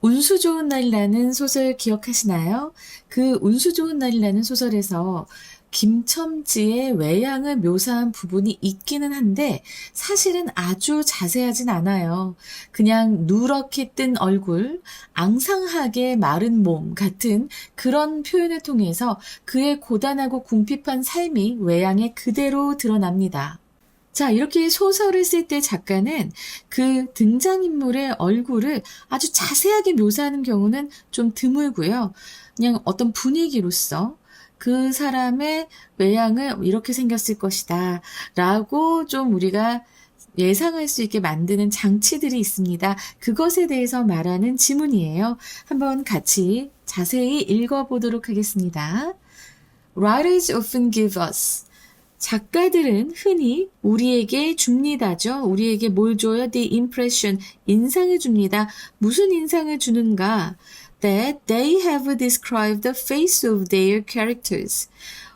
운수 좋은 날이라는 소설 기억하시나요? 그 운수 좋은 날이라는 소설에서 김첨지의 외양을 묘사한 부분이 있기는 한데 사실은 아주 자세하진 않아요. 그냥 누렇게 뜬 얼굴, 앙상하게 마른 몸 같은 그런 표현을 통해서 그의 고단하고 궁핍한 삶이 외양에 그대로 드러납니다. 자, 이렇게 소설을 쓸 때 작가는 그 등장인물의 얼굴을 아주 자세하게 묘사하는 경우는 좀 드물고요. 그냥 어떤 분위기로서 그 사람의 외양을 이렇게 생겼을 것이다. 라고 좀 우리가 예상할 수 있게 만드는 장치들이 있습니다. 그것에 대해서 말하는 지문이에요. 한번 같이 자세히 읽어보도록 하겠습니다. Writers often give us 작가들은 흔히 우리에게 줍니다죠. 우리에게 뭘 줘요? The impression, 인상을 줍니다. 무슨 인상을 주는가? That they have described the face of their characters.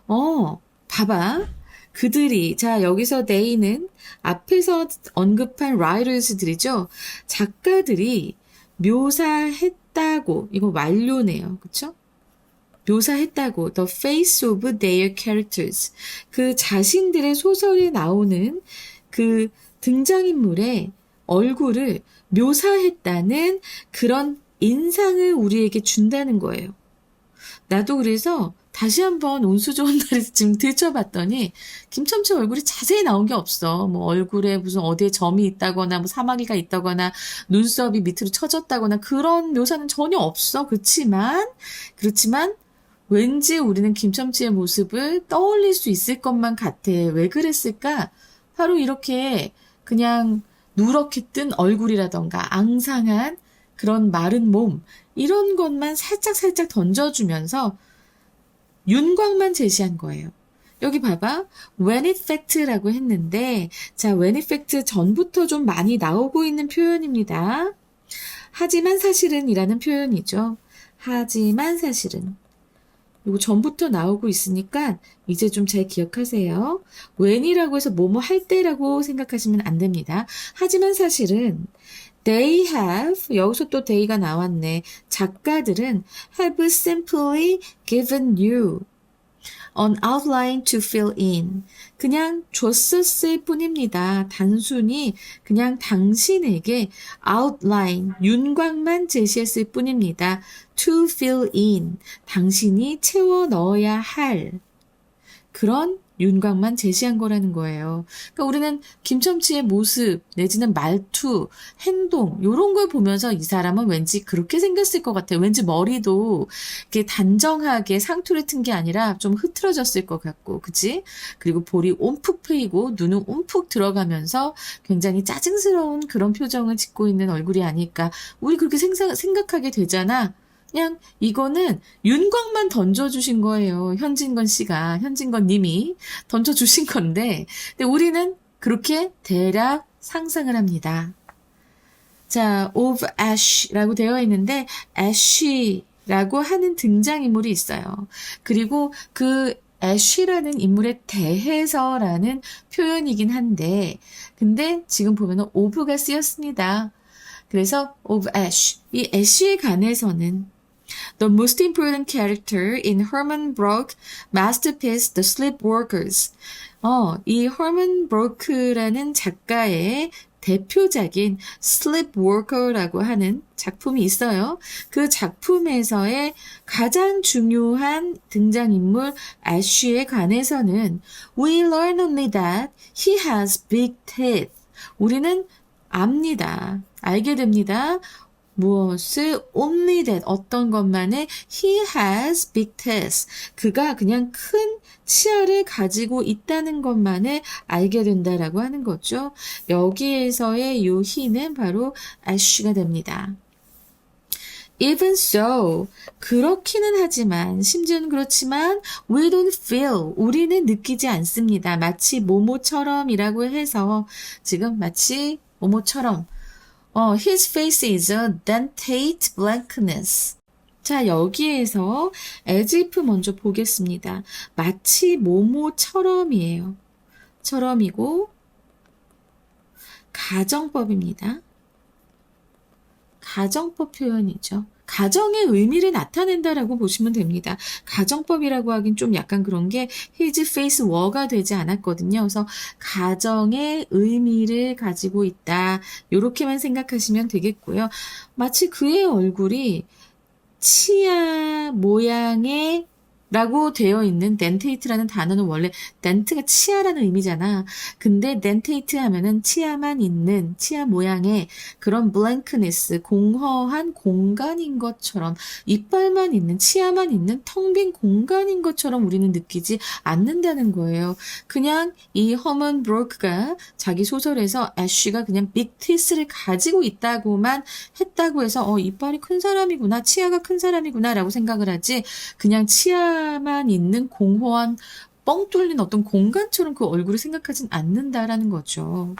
어, 봐봐. 그들이, 자, 여기서 they는 앞에서 언급한 writers들이죠. 작가들이 묘사했다고, 이거 완료네요. 그쵸? 묘사했다고 the face of their characters 그 자신들의 소설에 나오는 그 등장인물의 얼굴을 묘사했다는 그런 인상을 우리에게 준다는 거예요. 나도 그래서 다시 한번 운수 좋은 날에 지금 들춰봤더니 김첨치 얼굴이 자세히 나온 게 없어. 뭐 얼굴에 무슨 어디에 점이 있다거나 뭐 사마귀가 있다거나 눈썹이 밑으로 처졌다거나 그런 묘사는 전혀 없어. 그렇지만 그렇지만 왠지 우리는 김첨치의 모습을 떠올릴 수 있을 것만 같아. 왜 그랬을까? 바로 이렇게 그냥 누렇게 뜬 얼굴이라던가 앙상한 그런 마른 몸 이런 것만 살짝살짝 던져주면서 윤곽만 제시한 거예요. 여기 봐봐. when it fact라고 했는데 자 when it fact 전부터 좀 많이 나오고 있는 표현입니다. 하지만 사실은 이라는 표현이죠. 하지만 사실은 이거 전부터 나오고 있으니까 이제 좀 잘 기억하세요. when이라고 해서 뭐뭐 할 때라고 생각하시면 안 됩니다. 하지만 사실은 they have 여기서 또 they가 나왔네. 작가들은 have simply given you an outline to fill in. 그냥 줬었을 뿐입니다. 단순히 그냥 당신에게 outline, 윤곽만 제시했을 뿐입니다. to fill in. 당신이 채워 넣어야 할 그런 윤곽만 제시한 거라는 거예요. 그러니까 우리는 김첨치의 모습 내지는 말투, 행동 요런 걸 보면서 이 사람은 왠지 그렇게 생겼을 것 같아요. 왠지 머리도 이렇게 단정하게 상투를 튼 게 아니라 좀 흐트러졌을 것 같고, 그치? 그리고 볼이 옴푹 패이고 눈은 옴푹 들어가면서 굉장히 짜증스러운 그런 표정을 짓고 있는 얼굴이 아닐까. 우리 그렇게 생각, 생각하게 되잖아. 그냥 이거는 윤곽만 던져주신 거예요. 현진건 씨가, 현진건 님이 던져주신 건데, 근데 우리는 그렇게 대략 상상을 합니다. 자, of ash라고 되어 있는데, ash라고 하는 등장인물이 있어요. 그리고 그 ash라는 인물에 대해서라는 표현이긴 한데, 근데 지금 보면은 of가 쓰였습니다. 그래서 of ash. 이 ash에 관해서는 The most important character in Herman Brock masterpiece The Sleepwalkers. 어, 이 Herman Brock라는 작가의 대표작인 Sleepwalker라고 하는 작품이 있어요. 그 작품에서의 가장 중요한 등장인물 애쉬에 관해서는 We learn only that he has big teeth. 우리는 압니다. 알게 됩니다. 무엇을 only that 어떤 것만에 he has big teeth 그가 그냥 큰 치아를 가지고 있다는 것만을 알게 된다라고 하는 거죠. 여기에서의 요 he는 바로 ash가 됩니다. Even so, 그렇기는 하지만, 심지어는 그렇지만, we don't feel, 우리는 느끼지 않습니다. 마치 모모처럼이라고 해서, 지금 마치 모모처럼, 어, his face is a dentate blankness. 자, 여기에서 as if 먼저 보겠습니다. 마치 모모처럼이에요. 처럼이고 가정법입니다. 가정법 표현이죠. 가정의 의미를 나타낸다라고 보시면 됩니다. 가정법이라고 하긴 좀 약간 그런 게 his face were가 되지 않았거든요. 그래서 가정의 의미를 가지고 있다. 이렇게만 생각하시면 되겠고요. 마치 그의 얼굴이 치아 모양의 라고 되어 있는 덴테이트라는 단어는 원래 덴트가 치아라는 의미잖아. 근데 덴테이트 하면은 치아만 있는 치아 모양의 그런 블랭크네스, 공허한 공간인 것처럼 이빨만 있는 치아만 있는 텅 빈 공간인 것처럼 우리는 느끼지 않는다는 거예요. 그냥 이 허먼 브로크가 자기 소설에서 애쉬가 그냥 빅티스를 가지고 있다고만 했다고 해서 어 이빨이 큰 사람이구나, 치아가 큰 사람이구나라고 생각을 하지 그냥 치아 만 있는 공허한 뻥 뚫린 어떤 공간처럼 그 얼굴을 생각하진 않는다라는 거죠.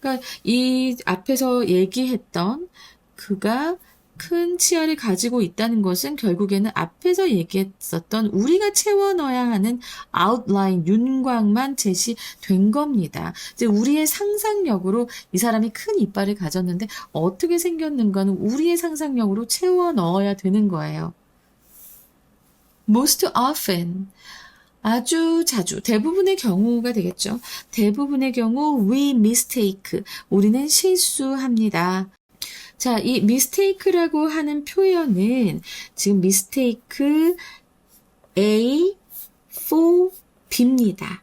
그러니까 이 앞에서 얘기했던 그가 큰 치아를 가지고 있다는 것은 결국에는 앞에서 얘기했었던 우리가 채워 넣어야 하는 아웃라인, 윤곽만 제시된 겁니다. 이제 우리의 상상력으로 이 사람이 큰 이빨을 가졌는데 어떻게 생겼는가는 우리의 상상력으로 채워 넣어야 되는 거예요. Most often 아주 자주 대부분의 경우가 되겠죠. 대부분의 경우 we mistake 우리는 실수합니다. 자, 이 mistake라고 하는 표현은 지금 mistake A for B입니다.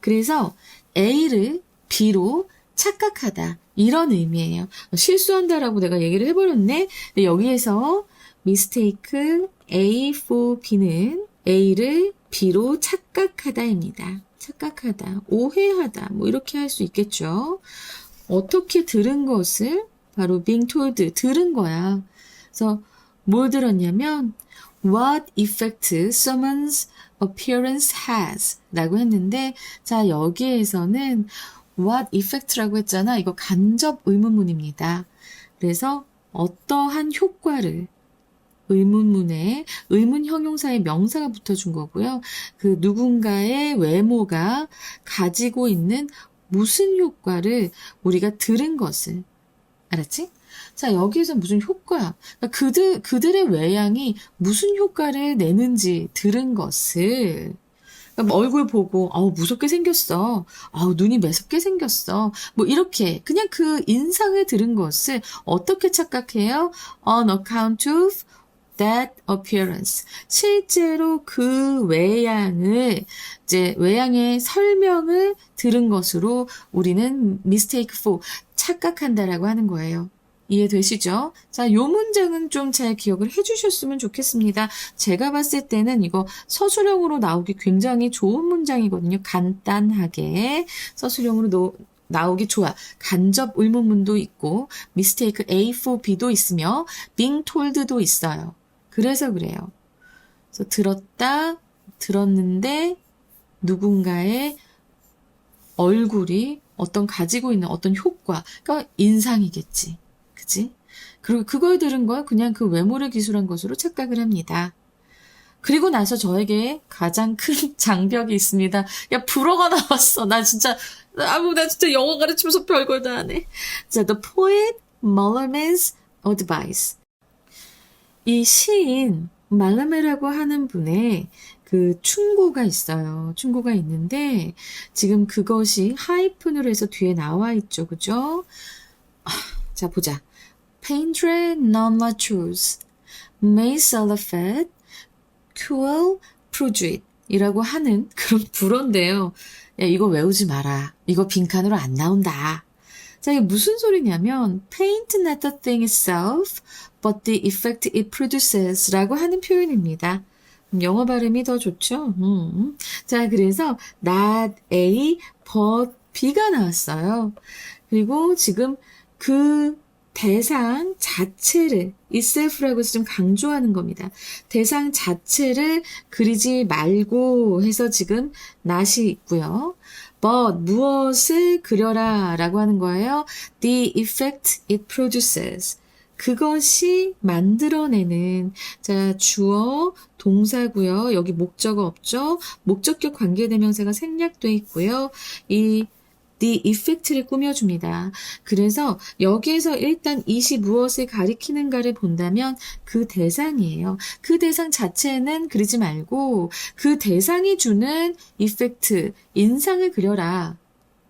그래서 A를 B로 착각하다 이런 의미예요. 실수한다라고 내가 얘기를 해버렸네. 여기에서 mistake A for B는 A를 B로 착각하다입니다. 착각하다, 오해하다, 뭐 이렇게 할 수 있겠죠. 어떻게 들은 것을 바로 being told 들은 거야. 그래서 뭘 들었냐면 what effect someone's appearance has 라고 했는데 자 여기에서는 what effect라고 했잖아. 이거 간접 의문문입니다. 그래서 어떠한 효과를 의문문에 의문 형용사의 명사가 붙어준 거고요. 그 누군가의 외모가 가지고 있는 무슨 효과를 우리가 들은 것을 알았지? 자, 여기에서 무슨 효과, 그러니까 그들, 그들의 외양이 무슨 효과를 내는지 들은 것을, 그러니까 뭐 얼굴 보고, 아우, 무섭게 생겼어. 아우, 눈이 매섭게 생겼어. 뭐, 이렇게, 그냥 그 인상을 들은 것을 어떻게 착각해요? On account of that appearance. 실제로 그 외양을, 이제 외양의 설명을 들은 것으로 우리는 mistake for, 착각한다라고 하는 거예요. 이해되시죠? 자, 요 문장은 좀 잘 기억을 해주셨으면 좋겠습니다. 제가 봤을 때는 이거 서술형으로 나오기 굉장히 좋은 문장이거든요. 간단하게 서술형으로 노, 나오기 좋아. 간접 의문문도 있고, mistake A for B도 있으며, being told도 있어요. 그래서 그래요. 그래서 들었다, 들었는데, 누군가의 얼굴이 어떤 가지고 있는 어떤 효과, 그러니까 인상이겠지. 그지? 그리고 그걸 들은 걸 그냥 그 외모를 기술한 것으로 착각을 합니다. 그리고 나서 저에게 가장 큰 장벽이 있습니다. 야, 불어가 나왔어. 나 진짜, 아무, 나 진짜 영어 가르치면서 별걸 다 하네. 자, The Poet Mallarmé's Advice. 이 시인 말라메라고 하는 분의 그 충고가 있어요. 충고가 있는데 지금 그것이 하이픈으로 해서 뒤에 나와 있죠. 그죠? 아, 자, 보자. Peindre non la chose, mais la fête, cruel produit 이라고 하는 그런 불어인데요. 야, 이거 외우지 마라. 이거 빈칸으로 안 나온다. 자, 이게 무슨 소리냐면 paint not the thing itself, but the effect it produces 라고 하는 표현입니다. 음, 영어 발음이 더 좋죠? 음. 자, 그래서 not A, but B가 나왔어요. 그리고 지금 그 대상 자체를 itself라고 해서 좀 강조하는 겁니다. 대상 자체를 그리지 말고 해서 지금 not이 있고요. but 무엇을 그려라 라고 하는 거예요. the effect it produces. 그것이 만들어내는 자 주어 동사고요. 여기 목적어 없죠. 목적격 관계대명사가 생략돼 있고요. 이 the effect를 꾸며줍니다. 그래서 여기에서 일단 이시 무엇을 가리키는가를 본다면 그 대상이에요. 그 대상 자체는 그리지 말고 그 대상이 주는 effect, 인상을 그려라.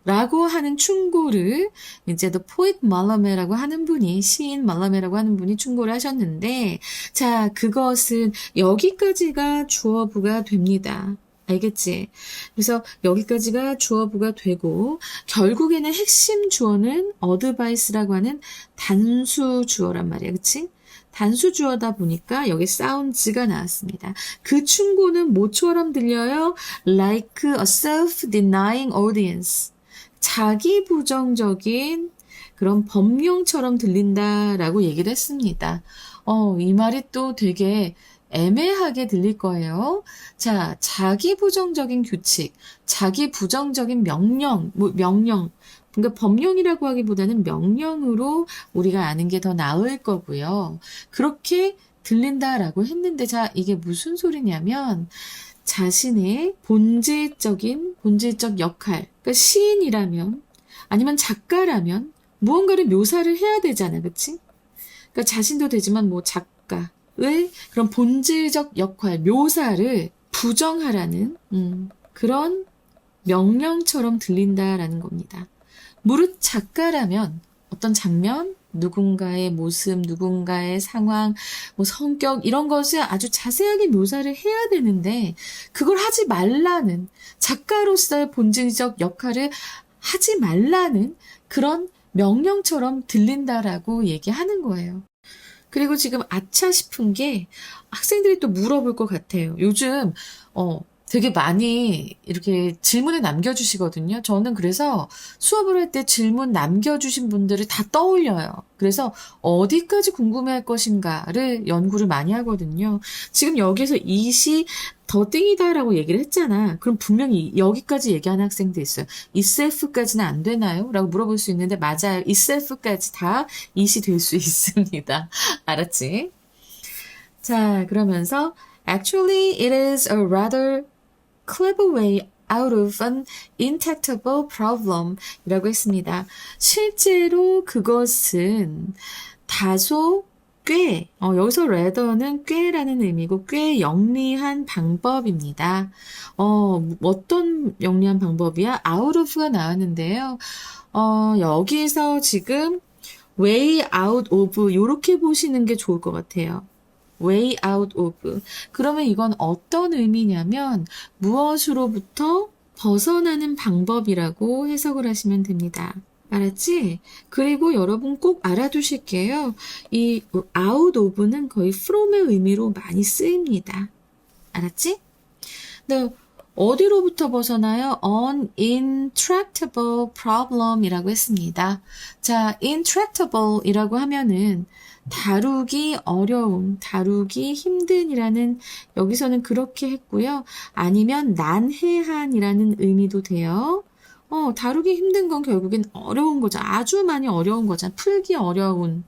라고 하는 충고를 이제 the poet 말라메라고 하는 분이 시인 말라메라고 하는 분이 충고를 하셨는데 자 그것은 여기까지가 주어부가 됩니다. 알겠지? 그래서 여기까지가 주어부가 되고 결국에는 핵심 주어는 advice라고 하는 단수 주어란 말이야. 그치? 단수 주어다 보니까 여기 sounds가 나왔습니다. 그 충고는 뭐처럼 들려요? Like a self-denying audience. 자기 부정적인 그런 법령처럼 들린다라고 얘기를 했습니다. 어, 이 말이 또 되게 애매하게 들릴 거예요. 자, 자기 부정적인 규칙, 자기 부정적인 명령, 뭐 명령. 그러니까 법령이라고 하기보다는 명령으로 우리가 아는 게 더 나을 거고요. 그렇게 들린다라고 했는데, 자, 이게 무슨 소리냐면, 자신의 본질적인, 본질적 역할, 그러니까 시인이라면, 아니면 작가라면, 무언가를 묘사를 해야 되잖아, 그치? 그러니까 자신도 되지만 뭐 작가의 그런 본질적 역할, 묘사를 부정하라는, 음, 그런 명령처럼 들린다라는 겁니다. 무릇 작가라면 어떤 장면, 누군가의 모습, 누군가의 상황, 뭐 성격 이런 것을 아주 자세하게 묘사를 해야 되는데 그걸 하지 말라는 작가로서의 본질적 역할을 하지 말라는 그런 명령처럼 들린다라고 얘기하는 거예요. 그리고 지금 아차 싶은 게 학생들이 또 물어볼 것 같아요. 요즘 어 되게 많이 이렇게 질문을 남겨주시거든요. 저는 그래서 수업을 할 때 질문 남겨주신 분들을 다 떠올려요. 그래서 어디까지 궁금해할 것인가를 연구를 많이 하거든요. 지금 여기서 이시 더 땡이다라고 얘기를 했잖아. 그럼 분명히 여기까지 얘기하는 학생도 있어요. 이셀프까지는 안 되나요? 라고 물어볼 수 있는데 맞아요. 이셀프까지 다 이시 될수 있습니다. 알았지? 자, 그러면서 Actually, it is a rather clever way out of an intractable problem 이라고 했습니다. 실제로 그것은 다소 꽤, 어, 여기서 rather는 꽤라는 의미고 꽤 영리한 방법입니다. 어, 어떤 영리한 방법이야? out of가 나왔는데요. 어, 여기서 지금 way out of 이렇게 보시는 게 좋을 것 같아요. Way out of. 그러면 이건 어떤 의미냐면 무엇으로부터 벗어나는 방법이라고 해석을 하시면 됩니다. 알았지? 그리고 여러분 꼭 알아두실게요. 이 out of는 거의 from의 의미로 많이 쓰입니다. 알았지? 네, 어디로부터 벗어나요? An intractable problem이라고 했습니다. 자, intractable 이라고 하면은 다루기 어려운, 다루기 힘든이라는 여기서는 그렇게 했고요. 아니면 난해한이라는 의미도 돼요. 어, 다루기 힘든 건 결국엔 어려운 거죠. 아주 많이 어려운 거잖아. 풀기 어려운.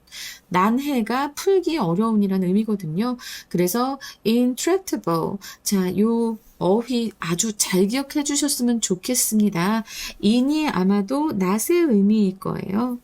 난해가 풀기 어려운이라는 의미거든요. 그래서 intractable. 자, 요 어휘 아주 잘 기억해 주셨으면 좋겠습니다. in이 아마도 낫의 의미일 거예요.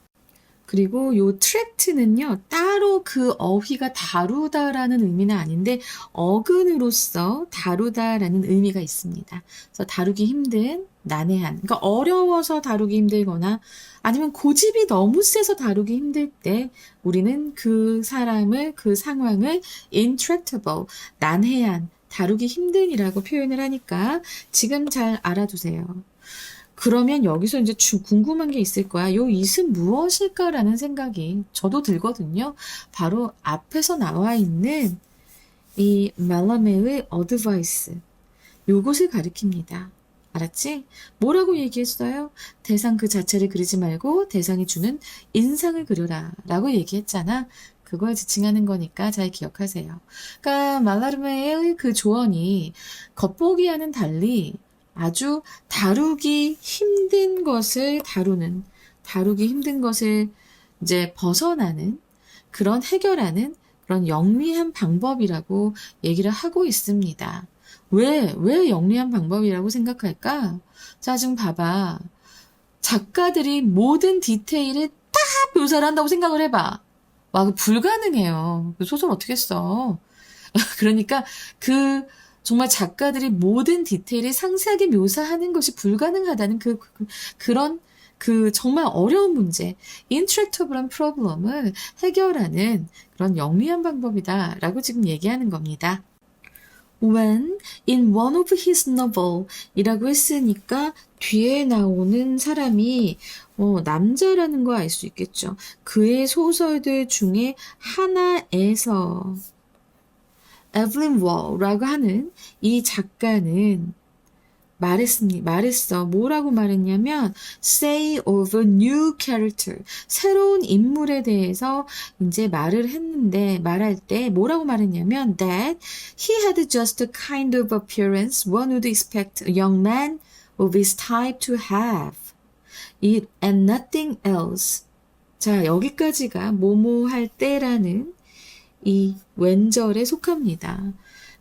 그리고 요 트랙트는요, 따로 그 어휘가 다루다라는 의미는 아닌데, 어근으로서 다루다라는 의미가 있습니다. 그래서 다루기 힘든, 난해한. 그러니까 어려워서 다루기 힘들거나, 아니면 고집이 너무 세서 다루기 힘들 때, 우리는 그 사람을, 그 상황을 intractable, 난해한, 다루기 힘든이라고 표현을 하니까, 지금 잘 알아두세요. 그러면 여기서 이제 주, 궁금한 게 있을 거야. 요 이은 무엇일까라는 생각이 저도 들거든요. 바로 앞에서 나와 있는 이 멜라메의 어드바이스. 요것을 가리킵니다. 알았지? 뭐라고 얘기했어요? 대상 그 자체를 그리지 말고 대상이 주는 인상을 그려라. 라고 얘기했잖아. 그걸 지칭하는 거니까 잘 기억하세요. 그러니까 말라르메의 그 조언이 겉보기와는 달리 아주 다루기 힘든 것을 다루는, 다루기 힘든 것을 이제 벗어나는 그런 해결하는 그런 영리한 방법이라고 얘기를 하고 있습니다. 왜, 왜 영리한 방법이라고 생각할까? 자, 지금 봐봐. 작가들이 모든 디테일을 다 묘사를 한다고 생각을 해봐. 와, 그 불가능해요. 그 소설 어떻게 써? 그러니까 그 정말 작가들이 모든 디테일을 상세하게 묘사하는 것이 불가능하다는 그, 그 그런 그 정말 어려운 문제, intractable한 프로블럼을 해결하는 그런 영리한 방법이다라고 지금 얘기하는 겁니다. When in one of his novel 이라고 했으니까 뒤에 나오는 사람이 어, 남자라는 거 알 수 있겠죠. 그의 소설들 중에 하나에서 에블린 워라고 하는 이 작가는 말했습니다. 말했어. 뭐라고 말했냐면 say of a new character. 새로운 인물에 대해서 이제 말을 했는데 말할 때 뭐라고 말했냐면 that he had just the kind of appearance one would expect a young man of his type to have. It and nothing else. 자, 여기까지가 뭐뭐 할 때라는 이 왼절에 속합니다.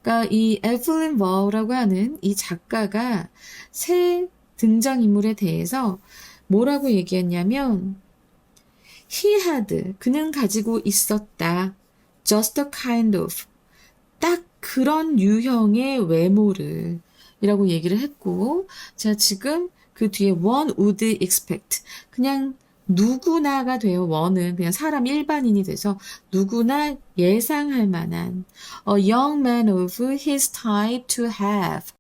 그러니까 이 에플린 워라고 하는 이 작가가 새 등장인물에 대해서 뭐라고 얘기했냐면 he had 그는 가지고 있었다. Just a kind of. 딱 그런 유형의 외모를 이라고 얘기를 했고 자 지금 그 뒤에 one would expect. 그냥 누구나가 돼요. 원은 그냥 사람 일반인이 돼서 누구나 예상할 만한 a young man of his type to have.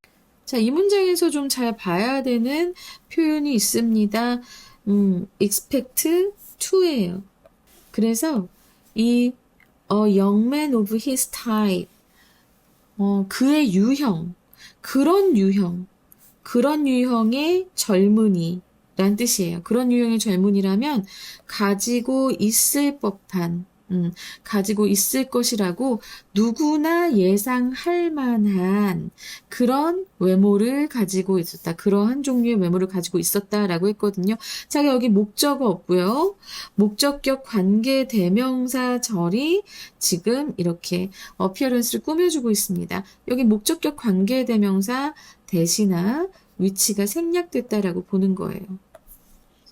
자, 이 문장에서 좀 잘 봐야 되는 표현이 있습니다. 음, expect to예요. 그래서 이 a young man of his type 어, 그의 유형, 그런 유형, 그런 유형의 젊은이, 란 뜻이에요. 그런 유형의 젊은이라면 가지고 있을 법한, 음, 가지고 있을 것이라고 누구나 예상할 만한 그런 외모를 가지고 있었다. 그러한 종류의 외모를 가지고 있었다라고 했거든요. 자, 여기 목적어 없고요. 목적격 관계 대명사 절이 지금 이렇게 어피어런스를 꾸며주고 있습니다. 여기 목적격 관계 대명사 대신나 위치가 생략됐다라고 보는 거예요.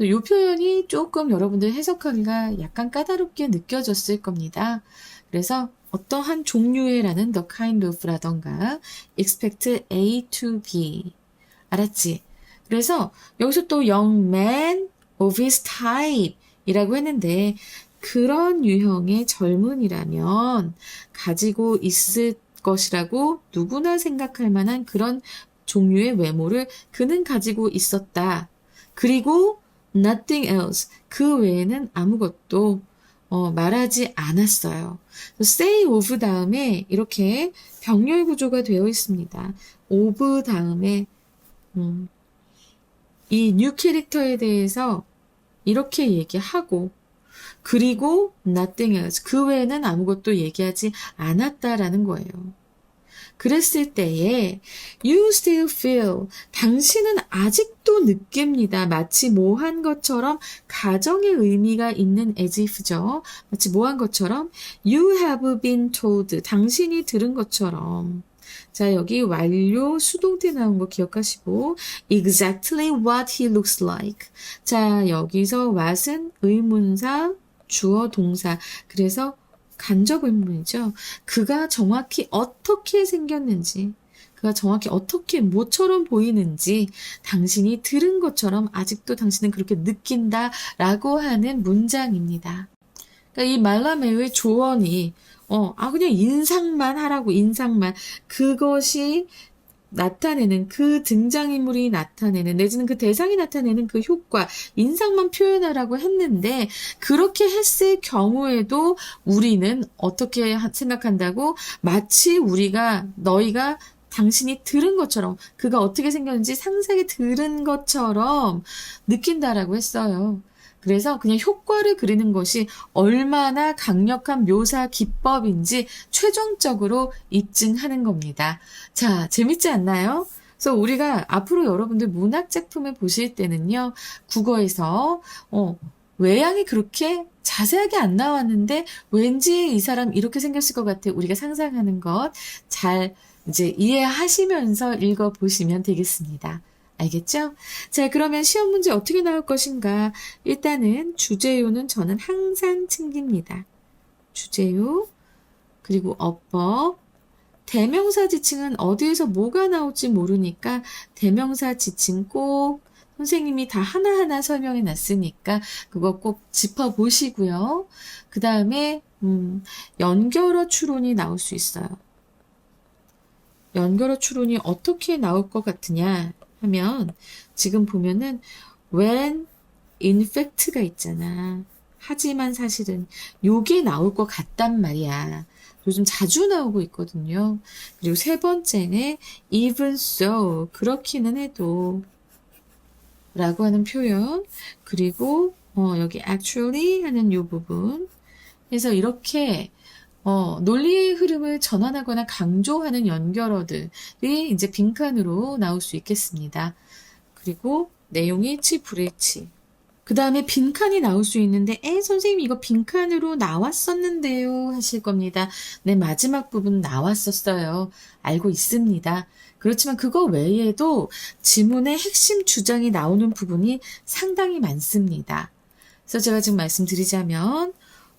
이 표현이 조금 여러분들 해석하기가 약간 까다롭게 느껴졌을 겁니다. 그래서 어떠한 종류의라는 the kind of라던가 expect A to B 알았지? 그래서 여기서 또 young man of his type 이라고 했는데 그런 유형의 젊은이라면 가지고 있을 것이라고 누구나 생각할 만한 그런 종류의 외모를 그는 가지고 있었다. 그리고 nothing else. 그 외에는 아무것도 어, 말하지 않았어요. say of 다음에 이렇게 병렬 구조가 되어 있습니다. of 다음에 음, 이 new 캐릭터에 대해서 이렇게 얘기하고 그리고 nothing else. 그 외에는 아무것도 얘기하지 않았다라는 거예요. 그랬을 때에 you still feel 당신은 아직도 느낍니다. 마치 뭐한 것처럼 가정의 의미가 있는 as if죠. 마치 뭐한 것처럼 you have been told 당신이 들은 것처럼 자, 여기 완료 수동태 나온 거 기억하시고 exactly what he looks like. 자, 여기서 what은 의문사, 주어, 동사. 그래서 간접 의문이죠. 그가 정확히 어떻게 생겼는지, 그가 정확히 어떻게 뭐처럼 보이는지 당신이 들은 것처럼 아직도 당신은 그렇게 느낀다 라고 하는 문장입니다. 그러니까 이 말라메의 조언이 어, 아 그냥 인상만 하라고 인상만 그것이 나타내는 그 등장인물이 나타내는 내지는 그 대상이 나타내는 그 효과 인상만 표현하라고 했는데 그렇게 했을 경우에도 우리는 어떻게 생각한다고 마치 우리가 너희가 당신이 들은 것처럼 그가 어떻게 생겼는지 상세하게 들은 것처럼 느낀다라고 했어요. 그래서 그냥 효과를 그리는 것이 얼마나 강력한 묘사 기법인지 최종적으로 입증하는 겁니다. 자, 재밌지 않나요? 그래서 우리가 앞으로 여러분들 문학 작품을 보실 때는요, 국어에서, 어, 외양이 그렇게 자세하게 안 나왔는데 왠지 이 사람 이렇게 생겼을 것 같아. 우리가 상상하는 것 잘 이제 이해하시면서 읽어보시면 되겠습니다. 알겠죠? 자, 그러면 시험 문제 어떻게 나올 것인가? 일단은 주제요는 저는 항상 챙깁니다. 주제요, 그리고 어법, 대명사 지칭은 어디에서 뭐가 나올지 모르니까 대명사 지칭 꼭 선생님이 다 하나하나 설명해 놨으니까 그거 꼭 짚어보시고요. 그 다음에 음, 연결어 추론이 나올 수 있어요. 연결어 추론이 어떻게 나올 것 같으냐 하면 지금 보면은 when in fact가 있잖아. 하지만 사실은 요게 나올 것 같단 말이야. 요즘 자주 나오고 있거든요. 그리고 세 번째는 even so 그렇기는 해도 라고 하는 표현 그리고 어, 여기 actually 하는 요 부분 그래서 이렇게 어, 논리의 흐름을 전환하거나 강조하는 연결어들이 이제 빈칸으로 나올 수 있겠습니다. 그리고 내용이 치 불일치. 그 다음에 빈칸이 나올 수 있는데, 에, 선생님, 이거 빈칸으로 나왔었는데요. 하실 겁니다. 네, 마지막 부분 나왔었어요. 알고 있습니다. 그렇지만 그거 외에도 지문의 핵심 주장이 나오는 부분이 상당히 많습니다. 그래서 제가 지금 말씀드리자면,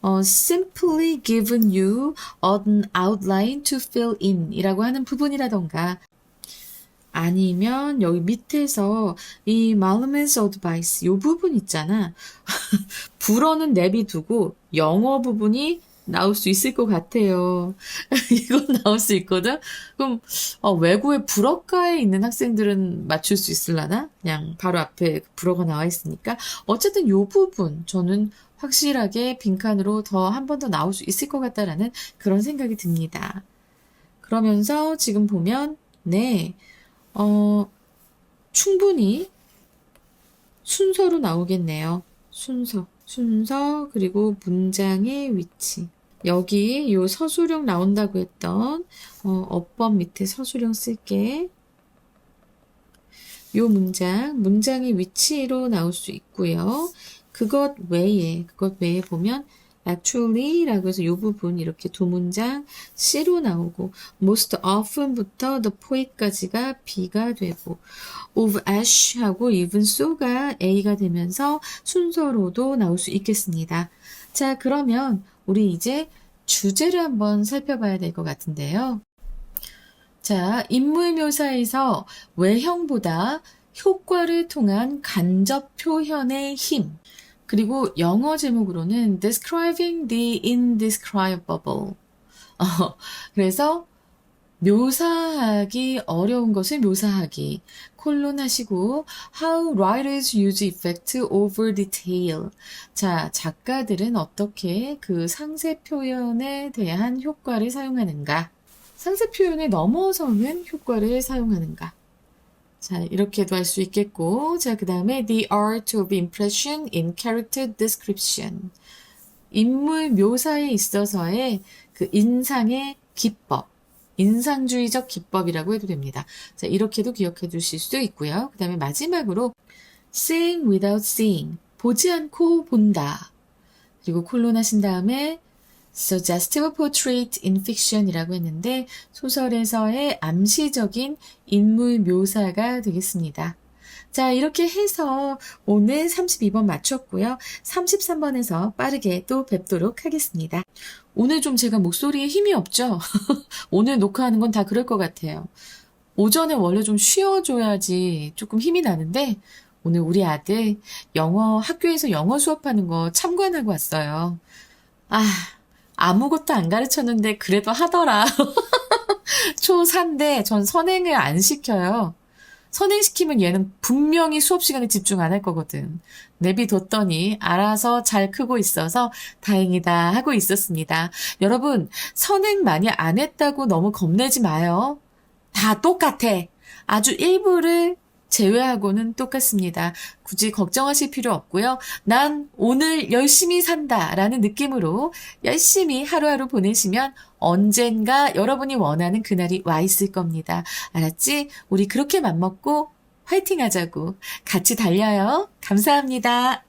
어, simply given you an outline to fill in 이라고 하는 부분이라던가 아니면 여기 밑에서 이 Maluman's advice 요 부분 있잖아. 불어는 내비두고 영어 부분이 나올 수 있을 것 같아요. 이건 나올 수 있거든? 그럼, 어, 외국의 불어과에 있는 학생들은 맞출 수 있을라나? 그냥 바로 앞에 불어가 나와 있으니까. 어쨌든 요 부분, 저는 확실하게 빈칸으로 더 한 번 더 나올 수 있을 것 같다라는 그런 생각이 듭니다. 그러면서 지금 보면, 네, 어, 충분히 순서로 나오겠네요. 순서. 순서, 그리고 문장의 위치. 여기 요 서술형 나온다고 했던 어, 어법 밑에 서술형 쓸게. 요 문장, 문장의 위치로 나올 수 있고요. 그것 외에, 그것 외에 보면 actually라고 해서 요 부분 이렇게 두 문장 C로 나오고 most often부터 the poet까지가 B가 되고 of ash하고 even so가 A가 되면서 순서로도 나올 수 있겠습니다. 자, 그러면 우리 이제 주제를 한번 살펴봐야 될 것 같은데요. 자, 인물 묘사에서 외형보다 효과를 통한 간접 표현의 힘. 그리고 영어 제목으로는 describing the indescribable. 어, 그래서 묘사하기 어려운 것을 묘사하기. 콜론 하시고 how writers use effect over detail. 자, 작가들은 어떻게 그 상세 표현에 대한 효과를 사용하는가? 상세 표현에 넘어서는 효과를 사용하는가? 자, 이렇게도 할 수 있겠고, 자, 그 다음에 the art of impression in character description. 인물 묘사에 있어서의 그 인상의 기법, 인상주의적 기법이라고 해도 됩니다. 자, 이렇게도 기억해 두실 수 있고요. 그 다음에 마지막으로 seeing without seeing, 보지 않고 본다. 그리고 콜론 하신 다음에 suggestive portrait in fiction이라고 했는데 소설에서의 암시적인 인물 묘사가 되겠습니다. 자, 이렇게 해서 오늘 32번 마쳤고요. 33번에서 빠르게 또 뵙도록 하겠습니다. 오늘 좀 제가 목소리에 힘이 없죠? 오늘 녹화하는 건 다 그럴 것 같아요. 오전에 원래 좀 쉬어줘야지 조금 힘이 나는데 오늘 우리 아들 영어 학교에서 영어 수업하는 거 참관하고 왔어요. 아, 아무것도 안 가르쳤는데 그래도 하더라. 초4인데 전 선행을 안 시켜요. 선행시키면 얘는 분명히 수업 시간에 집중 안 할 거거든. 내비뒀더니 알아서 잘 크고 있어서 다행이다 하고 있었습니다. 여러분, 선행 많이 안 했다고 너무 겁내지 마요. 다 똑같아. 아주 일부를 제외하고는 똑같습니다. 굳이 걱정하실 필요 없고요. 난 오늘 열심히 산다 라는 느낌으로 열심히 하루하루 보내시면 언젠가 여러분이 원하는 그날이 와 있을 겁니다. 알았지? 우리 그렇게 맘먹고 화이팅 하자고 같이 달려요. 감사합니다.